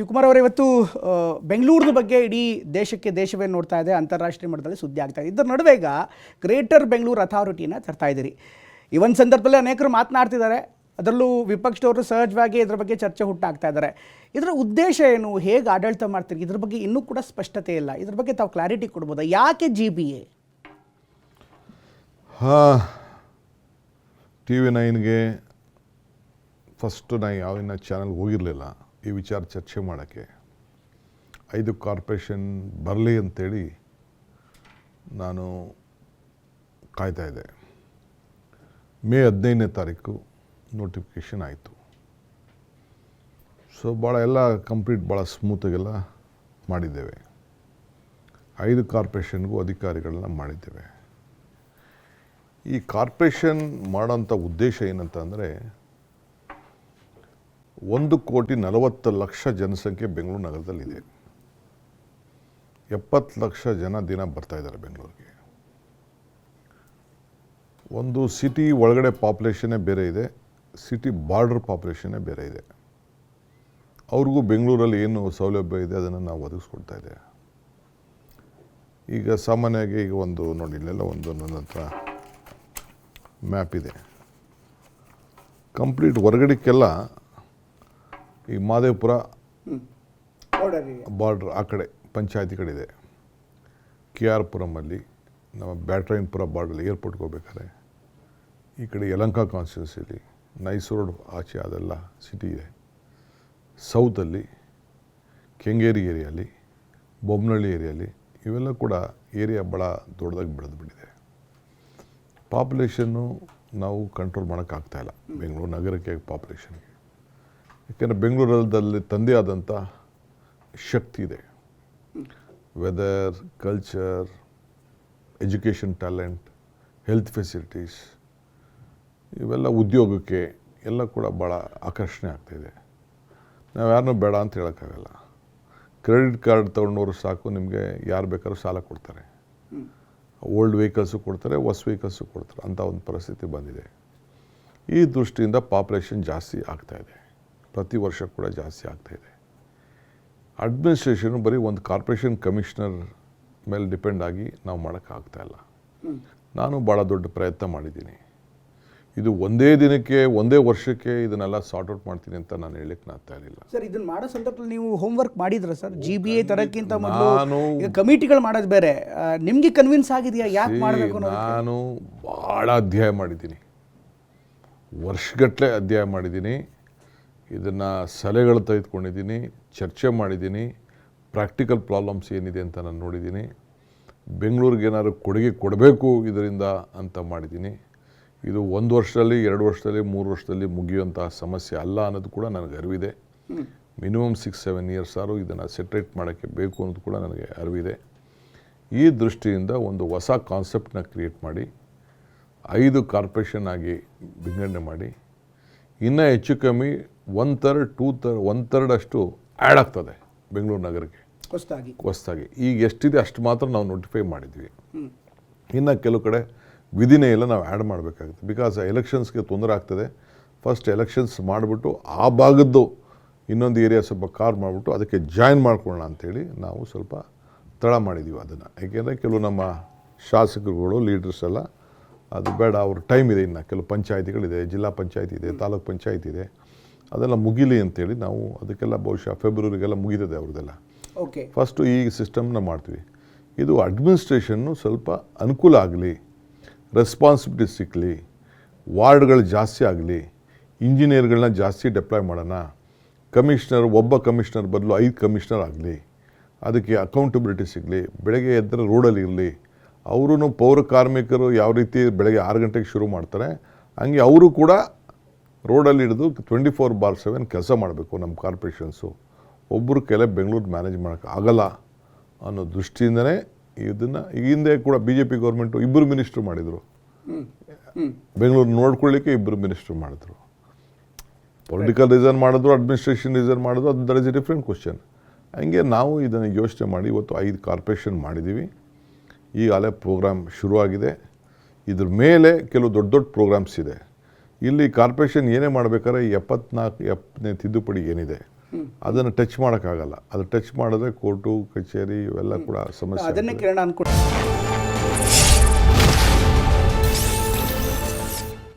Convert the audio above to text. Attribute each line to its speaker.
Speaker 1: ಶಿವಕುಮಾರ್ ಅವರು ಇವತ್ತು ಬೆಂಗಳೂರಿನ ಬಗ್ಗೆ ಇಡೀ ದೇಶಕ್ಕೆ ದೇಶವೇ ನೋಡ್ತಾ ಇದೆ, ಅಂತಾರಾಷ್ಟ್ರೀಯ ಮಟ್ಟದಲ್ಲಿ ಸುದ್ದಿ ಆಗ್ತಾ ಇದೆ. ಇದರ ನಡುವೆ ಗ್ರೇಟರ್ ಬೆಂಗಳೂರು ಅಥಾರಿಟಿನ ತರ್ತಾ ಇದ್ದೀರಿ. ಈ ಒಂದು ಸಂದರ್ಭದಲ್ಲಿ ಅನೇಕರು ಮಾತನಾಡ್ತಿದ್ದಾರೆ. ಅದರಲ್ಲೂ ವಿಪಕ್ಷದವರು ಸಹಜವಾಗಿ ಇದರ ಬಗ್ಗೆ ಚರ್ಚೆ ಹುಟ್ಟಾಗ್ತಾ ಇದ್ದಾರೆ. ಇದರ ಉದ್ದೇಶ ಏನು? ಹೇಗೆ ಆಡಳಿತ ಮಾಡ್ತೀರಿ? ಇದ್ರ ಬಗ್ಗೆ ಇನ್ನೂ ಕೂಡ ಸ್ಪಷ್ಟತೆ ಇಲ್ಲ. ಇದ್ರ ಬಗ್ಗೆ ತಾವು ಕ್ಲಾರಿಟಿ ಕೊಡ್ಬೋದಾ? ಯಾಕೆ ಜಿ ಬಿ ಎ
Speaker 2: ಹಾಂ ಟಿ ವಿ ನೈನ್ಗೆ ಫಸ್ಟು ನಾ ಯಾವಿನ ಚಾನಲ್ಗೆ ಹೋಗಿರಲಿಲ್ಲ. ಈ ವಿಚಾರ ಚರ್ಚೆ ಮಾಡೋಕ್ಕೆ. ಐದು ಕಾರ್ಪೊರೇಷನ್ ಬರಲಿ ಅಂತೇಳಿ ನಾನು ಕಾಯ್ತಾ ಇದ್ದೆ. ಮೇ ಹದಿನೈದನೇ ತಾರೀಕು ನೋಟಿಫಿಕೇಷನ್ ಆಯಿತು. ಸೊ ಭಾಳ ಎಲ್ಲ ಕಂಪ್ಲೀಟ್ ಭಾಳ ಸ್ಮೂತಾಗೆಲ್ಲ ಮಾಡಿದ್ದೇವೆ. ಐದು ಕಾರ್ಪೊರೇಷನ್ಗೂ ಅಧಿಕಾರಿಗಳನ್ನ ಮಾಡಿದ್ದೇವೆ. ಈ ಕಾರ್ಪೊರೇಷನ್ ಮಾಡೋಂಥ ಉದ್ದೇಶ ಏನಂತ ಅಂದರೆ ಒಂದು ಕೋಟಿ ನಲವತ್ತು ಲಕ್ಷ ಜನಸಂಖ್ಯೆ ಬೆಂಗಳೂರು ನಗರದಲ್ಲಿದೆ. ಎಪ್ಪತ್ತು ಲಕ್ಷ ಜನ ದಿನ ಬರ್ತಾ ಇದ್ದಾರೆ ಬೆಂಗಳೂರಿಗೆ. ಒಂದು ಸಿಟಿ ಒಳಗಡೆ ಪಾಪ್ಯುಲೇಷನ್ನೇ ಬೇರೆ ಇದೆ, ಸಿಟಿ ಬಾರ್ಡರ್ ಪಾಪ್ಯುಲೇಷನ್ನೇ ಬೇರೆ ಇದೆ. ಅವ್ರಿಗೂ ಬೆಂಗಳೂರಲ್ಲಿ ಏನು ಸೌಲಭ್ಯ ಇದೆ ಅದನ್ನು ನಾವು ಒದಗಿಸ್ಕೊಡ್ತಾ ಇದ್ದೇವೆ. ಈಗ ಸಾಮಾನ್ಯವಾಗಿ ಈಗ ಒಂದು ನೋಡಿ, ಇಲ್ಲೆಲ್ಲ ಒಂದು ನನ್ನ ಹತ್ರ ಮ್ಯಾಪ್ ಇದೆ. ಕಂಪ್ಲೀಟ್ ಹೊರಗಡೆಕ್ಕೆಲ್ಲ ಈ ಮಾದೇವಪುರ ಬಾರ್ಡ್ರ್ ಆ ಕಡೆ ಪಂಚಾಯತಿ ಕಡೆ ಇದೆ. ಕೆ ಆರ್ ಪುರಮಲ್ಲಿ ನಮ್ಮ ಬ್ಯಾಟ್ರಾಯನ್ಪುರ ಬಾರ್ಡ್ರಲ್ಲಿ ಏರ್ಪೋರ್ಟ್ಗೆ ಹೋಗ್ಬೇಕಾದ್ರೆ ಈ ಕಡೆ ಯಲಂಕ ಕಾನ್ಸ್ಟಿಟ್ಯೂನ್ಸಿಲಿ ನೈಸೂರು ರೋಡ್ ಆಚೆ ಅದೆಲ್ಲ ಸಿಟಿ ಇದೆ. ಸೌತಲ್ಲಿ ಕೆಂಗೇರಿ ಏರಿಯಲ್ಲಿ ಬೊಮ್ಮನಹಳ್ಳಿ ಏರಿಯಲ್ಲಿ ಇವೆಲ್ಲ ಕೂಡ ಏರಿಯಾ ಭಾಳ ದೊಡ್ಡದಾಗಿ ಬೆಳೆದು ಬಿಟ್ಟಿದೆ ಪಾಪ್ಯುಲೇಷನ್ನು ನಾವು ಕಂಟ್ರೋಲ್ ಮಾಡೋಕ್ಕಾಗ್ತಾಯಿಲ್ಲ ಬೆಂಗಳೂರು ನಗರಕ್ಕೆ ಪಾಪ್ಯುಲೇಷನ್ಗೆ ಯಾಕೆಂದರೆ ಬೆಂಗಳೂರಲ್ಲಿ ತಂದೆ ಆದಂಥ ಶಕ್ತಿ ಇದೆ. Weather culture education talent health facilities ಇವೆಲ್ಲ ಉದ್ಯೋಗಕ್ಕೆ ಎಲ್ಲ ಕೂಡ ಭಾಳ ಆಕರ್ಷಣೆ ಆಗ್ತಾಯಿದೆ ನಾವು ಯಾರನ್ನೂ ಬೇಡ ಅಂತ ಹೇಳೋಕ್ಕಾಗಲ್ಲ. ಕ್ರೆಡಿಟ್ ಕಾರ್ಡ್ ತೊಗೊಂಡವರು ಸಾಕು, ನಿಮಗೆ ಯಾರು ಬೇಕಾದ್ರೂ ಸಾಲ ಕೊಡ್ತಾರೆ. ಓಲ್ಡ್ ವೆಹಿಕಲ್ಸು ಕೊಡ್ತಾರೆ, ಹೊಸ ವೆಹಿಕಲ್ಸು ಕೊಡ್ತಾರೆ ಅಂಥ ಒಂದು ಪರಿಸ್ಥಿತಿ ಬಂದಿದೆ. ಈ ದೃಷ್ಟಿಯಿಂದ ಪಾಪ್ಯುಲೇಷನ್ ಜಾಸ್ತಿ ಆಗ್ತಾ ಇದೆ. ಪ್ರತಿ ವರ್ಷ ಕೂಡ ಜಾಸ್ತಿ ಆಗ್ತಾಯಿದೆ ಇದೆ. ಅಡ್ಮಿನಿಸ್ಟ್ರೇಷನ್ ಬರೀ ಒಂದು ಕಾರ್ಪೊರೇಷನ್ ಕಮಿಷನರ್ ಮೇಲೆ ಡಿಪೆಂಡ್ ಆಗಿ ನಾವು ಮಾಡೋಕ್ಕಾಗ್ತಾಯಿಲ್ಲ ನಾನು ಭಾಳ ದೊಡ್ಡ ಪ್ರಯತ್ನ ಮಾಡಿದ್ದೀನಿ. ಇದು ಒಂದೇ ದಿನಕ್ಕೆ ಒಂದೇ ವರ್ಷಕ್ಕೆ ಇದನ್ನೆಲ್ಲ ಸಾರ್ಟ್ ಔಟ್ ಮಾಡ್ತೀನಿ ಅಂತ ನಾನು ಹೇಳಕ್ಕೆ ಆಗ್ತಾ ಇರಲಿಲ್ಲ.
Speaker 1: ಸರ್ ಇದನ್ನ ಮಾಡೋ ಸಂದರ್ಭದಲ್ಲಿ ನೀವು ಹೋಮ್ ವರ್ಕ್ ಮಾಡಿದ್ರ ಸರ್? ಜಿ ಬಿ ಎ ತರಕ್ಕಿಂತ
Speaker 2: ನಾನು-
Speaker 1: ಕಮಿಟಿಗಳು ಮಾಡೋದು ಬೇರೆ. ನಿಮಗೆ ಕನ್ವಿನ್ಸ್ ಆಗಿದೆಯಾ? ಯಾಕೆ ಮಾಡಬೇಕು
Speaker 2: ನಾನು ಭಾಳ ಅಧ್ಯಾಯ ಮಾಡಿದ್ದೀನಿ. ವರ್ಷಗಟ್ಟಲೆ ಅಧ್ಯಾಯ ಮಾಡಿದ್ದೀನಿ. ಇದನ್ನು ಸಲಹೆಗಳು ತೆಗೆದುಕೊಂಡಿದ್ದೀನಿ ಚರ್ಚೆ ಮಾಡಿದ್ದೀನಿ ಪ್ರಾಕ್ಟಿಕಲ್ ಪ್ರಾಬ್ಲಮ್ಸ್ ಏನಿದೆ ಅಂತ ನಾನು ನೋಡಿದ್ದೀನಿ ಬೆಂಗಳೂರಿಗೆ ಏನಾದರೂ ಕೊಡುಗೆ ಕೊಡಬೇಕು ಇದರಿಂದ ಅಂತ ಮಾಡಿದ್ದೀನಿ. ಇದು ಒಂದು ವರ್ಷದಲ್ಲಿ ಎರಡು ವರ್ಷದಲ್ಲಿ ಮೂರು ವರ್ಷದಲ್ಲಿ ಮುಗಿಯುವಂತಹ ಸಮಸ್ಯೆ ಅಲ್ಲ ಅನ್ನೋದು ಕೂಡ ನನಗೆ ಅರಿವಿದೆ. ಮಿನಿಮಮ್ ಸಿಕ್ಸ್ ಸೆವೆನ್ ಇಯರ್ಸ್ ಆರು ಇದನ್ನು ಸೆಟ್ರೇಟ್ ಮಾಡೋಕ್ಕೆ ಬೇಕು ಅನ್ನೋದು ಕೂಡ ನನಗೆ ಅರಿವಿದೆ. ಈ ದೃಷ್ಟಿಯಿಂದ ಒಂದು ಹೊಸ ಕಾನ್ಸೆಪ್ಟನ್ನ ಕ್ರಿಯೇಟ್ ಮಾಡಿ ಐದು ಕಾರ್ಪೊರೇಷನ್ ಆಗಿ ವಿಂಗಡಣೆ ಮಾಡಿ ಇನ್ನೂ ಹೆಚ್ಚು ಕಮ್ಮಿ one third two third one third ಅಷ್ಟು ಆ್ಯಡ್ ಆಗ್ತದೆ ಬೆಂಗಳೂರು ನಗರಕ್ಕೆ.
Speaker 1: ಹೊಸದಾಗಿ.
Speaker 2: ಹೊಸ್ತಾಗಿ ಈಗ ಎಷ್ಟಿದೆ ಅಷ್ಟು ಮಾತ್ರ ನಾವು ನೋಟಿಫೈ ಮಾಡಿದ್ವಿ. ಇನ್ನು ಕೆಲವು ಕಡೆ ವಿಧಿನೇ ಇಲ್ಲ ನಾವು ಆ್ಯಡ್ ಮಾಡಬೇಕಾಗುತ್ತೆ. ಬಿಕಾಸ್ ಎಲೆಕ್ಷನ್ಸ್ಗೆ ತೊಂದರೆ ಆಗ್ತದೆ. ಫಸ್ಟ್ ಎಲೆಕ್ಷನ್ಸ್ ಮಾಡಿಬಿಟ್ಟು ಆ ಭಾಗದ್ದು ಇನ್ನೊಂದು ಏರಿಯಾ ಸ್ವಲ್ಪ ಕಾರ್ ಮಾಡಿಬಿಟ್ಟು ಅದಕ್ಕೆ ಜಾಯಿನ್ ಮಾಡ್ಕೊಳ್ಳೋಣ ಅಂಥೇಳಿ ನಾವು ಸ್ವಲ್ಪ ತಡ ಮಾಡಿದ್ದೀವಿ ಅದನ್ನು. ಏಕೆಂದರೆ ಕೆಲವು ನಮ್ಮ ಶಾಸಕರುಗಳು ಲೀಡರ್ಸ್ ಎಲ್ಲ ಅದು ಬೇಡ ಅವ್ರ ಟೈಮ್ ಇದೆ ಇನ್ನು. ಕೆಲವು ಪಂಚಾಯತಿಗಳಿದೆ ಜಿಲ್ಲಾ ಪಂಚಾಯತಿ ಇದೆ ತಾಲೂಕ್ ಪಂಚಾಯತಿ ಇದೆ. ಅದೆಲ್ಲ ಮುಗಿಲಿ ಅಂತೇಳಿ ನಾವು ಅದಕ್ಕೆಲ್ಲ ಬಹುಶಃ ಫೆಬ್ರವರಿಗೆಲ್ಲ ಮುಗಿದಿದೆ ಅವ್ರದ್ದೆಲ್ಲ.
Speaker 1: ಓಕೆ
Speaker 2: ಫಸ್ಟು ಈ ಸಿಸ್ಟಮ್ನ ಮಾಡ್ತೀವಿ. ಇದು ಅಡ್ಮಿನಿಸ್ಟ್ರೇಷನ್ನು ಸ್ವಲ್ಪ ಅನುಕೂಲ ಆಗಲಿ ರೆಸ್ಪಾನ್ಸಿಬಿಲಿಟಿ ಸಿಕ್ಕಲಿ ವಾರ್ಡ್ಗಳು ಜಾಸ್ತಿ ಆಗಲಿ ಇಂಜಿನಿಯರ್ಗಳನ್ನ ಜಾಸ್ತಿ ಡೆಪ್ಲಾಯ್ ಮಾಡೋಣ. ಕಮಿಷ್ನರ್ ಒಬ್ಬ ಕಮಿಷ್ನರ್ ಬದಲು ಐದು ಕಮಿಷ್ನರ್ ಆಗಲಿ ಅದಕ್ಕೆ ಅಕೌಂಟಬಿಲಿಟಿ ಸಿಗಲಿ ಬೆಳಗ್ಗೆ ಎದ್ದರೆ ರೋಡಲ್ಲಿ ಇರಲಿ ಅವರು ಪೌರ ಕಾರ್ಮಿಕರು ಯಾವ ರೀತಿ ಬೆಳಗ್ಗೆ ಆರು ಗಂಟೆಗೆ ಶುರು ಮಾಡ್ತಾರೆ ಹಂಗೆ ಅವರು ಕೂಡ ರೋಡಲ್ಲಿ ಹಿಡಿದು ಟ್ವೆಂಟಿ ಫೋರ್ ಬಾರ್ ಸೆವೆನ್ ಕೆಲಸ ಮಾಡಬೇಕು ನಮ್ಮ ಕಾರ್ಪೊರೇಷನ್ಸು. ಒಬ್ಬರು ಕೆಲ ಬೆಂಗಳೂರು ಮ್ಯಾನೇಜ್ ಮಾಡೋಕ್ಕೆ ಆಗಲ್ಲ ಅನ್ನೋ ದೃಷ್ಟಿಯಿಂದನೇ ಇದನ್ನು ಈ ಹಿಂದೆ ಕೂಡ ಬಿ ಜೆ ಪಿ ಗೌರ್ಮೆಂಟು ಇಬ್ಬರು ಮಿನಿಸ್ಟ್ರು ಮಾಡಿದರು. ಬೆಂಗಳೂರು ನೋಡ್ಕೊಳ್ಳಿಕ್ಕೆ ಇಬ್ಬರು ಮಿನಿಸ್ಟ್ರು ಮಾಡಿದ್ರು. ಪೊಲಿಟಿಕಲ್ ರೀಸನ್ ಮಾಡಿದ್ರು ಅಡ್ಮಿನಿಸ್ಟ್ರೇಷನ್ ರೀಸನ್ ಮಾಡಿದ್ರು ಅದು that is a different question ಹಂಗೆ ನಾವು ಇದನ್ನು ಯೋಚನೆ ಮಾಡಿ ಇವತ್ತು ಐದು ಕಾರ್ಪೊರೇಷನ್ ಮಾಡಿದ್ದೀವಿ ಈಗಾಗಲೇ ಪ್ರೋಗ್ರಾಮ್ ಶುರುವಾಗಿದೆ. ಇದ್ರ ಮೇಲೆ ಕೆಲವು ದೊಡ್ಡ ದೊಡ್ಡ ಪ್ರೋಗ್ರಾಮ್ಸ್ ಇದೆ. ಇಲ್ಲಿ ಕಾರ್ಪೊರೇಷನ್ ಏನೇ ಮಾಡಬೇಕಾದ್ರೆ ಎಪ್ಪತ್ನಾಲ್ಕು ಎಪ್ಪನೇ ತಿದ್ದುಪಡಿ ಏನಿದೆ ಅದನ್ನು ಟಚ್ ಮಾಡೋಕ್ಕಾಗಲ್ಲ. ಅದು ಟಚ್ ಮಾಡಿದ್ರೆ ಕೋರ್ಟು ಕಚೇರಿ ಇವೆಲ್ಲ ಕೂಡ ಸಮಸ್ಯೆ
Speaker 1: ಅದನ್ನೇ ಕಿರಣ ಅನ್ಕೊಂಡು